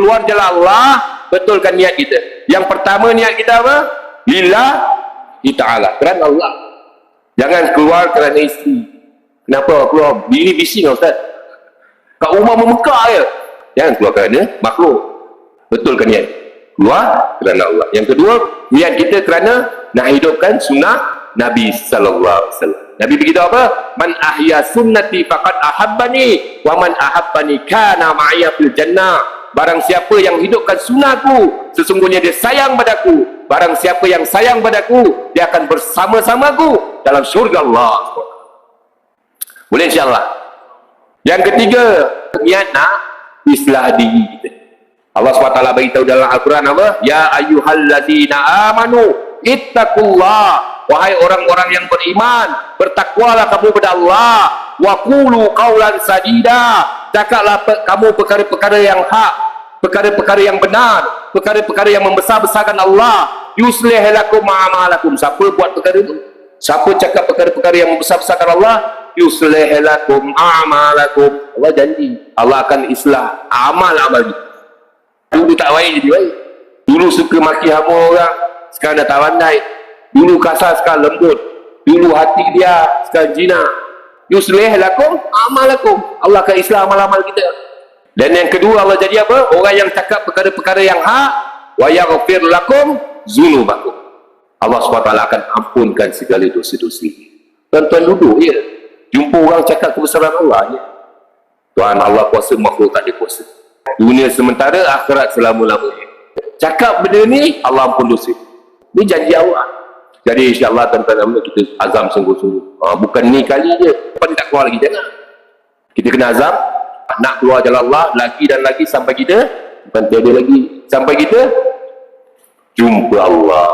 keluar jalan Allah, betulkan niat kita. Yang pertama niat kita apa? Lillah ta'ala. Kerana Allah. Jangan keluar kerana isteri. Kenapa keluar? Bini bising Ustaz. Kat rumah memekak je. Jangan keluar kerana makhluk. Betulkan niat. Keluar kerana Allah. Yang kedua, niat kita kerana nak hidupkan sunnah Nabi sallallahu alaihi wasallam. Nabi beritahu apa? Man ahya sunnati faqad ahabbani wa man ahabbani kana ma'aya fil jannah. Barang siapa yang hidupkan sunnahku, sesungguhnya dia sayang padaku. Barang siapa yang sayang padaku, dia akan bersama-samaku dalam syurga Allah. Boleh insyaAllah. Yang ketiga, niat nak islah diri kita. Allah SWT beritahu dalam Al-Quran apa? Ya ayyuhalladzina amanu ittaqullah Wahai orang-orang yang beriman, bertakwalah kamu kepada Allah. Wa qulu qawlan sadida. Cakaplah pe kamu perkara-perkara yang hak, perkara-perkara yang benar, perkara-perkara yang membesar-besarkan Allah. Yuslih lakum a'malakum. Siapa buat perkara itu? Siapa cakap perkara-perkara yang membesar-besarkan Allah? Yuslih lakum a'malakum. Allah janji, Allah akan islah amal-amal. Dulu tak baik jadi baik. Dulu suka maki hama orang, sekarang dah tak pandai. Dulu kasar sekarang lembut. Dulu hati dia sekarang jina. Yuslih lakum amalakum. Allah akan Islam amal-amal kita. Dan yang kedua Allah jadi apa? Orang yang cakap perkara-perkara yang hak wa yaghfir lakum dzunubakum. Allah SWT akan ampunkan segala dosa-dosa. Tuan-tuan duduk ya. Jumpa orang cakap kebesaran Allah ya. Tuhan Allah kuasa makhluk tak ada kuasa. Dunia sementara akhirat selama-lamanya. Cakap benda ni Allah ampun dosa. Ini janji Allah. Jadi insyaAllah tuan-tuan kita azam sungguh-sungguh. Ha, bukan ni kali je. Ni tak keluar lagi. Jangan. Kita kena azam. Nak keluar jalan Allah. Lagi dan lagi sampai kita. Bukan tiada lagi. Sampai kita. Jumpa Allah.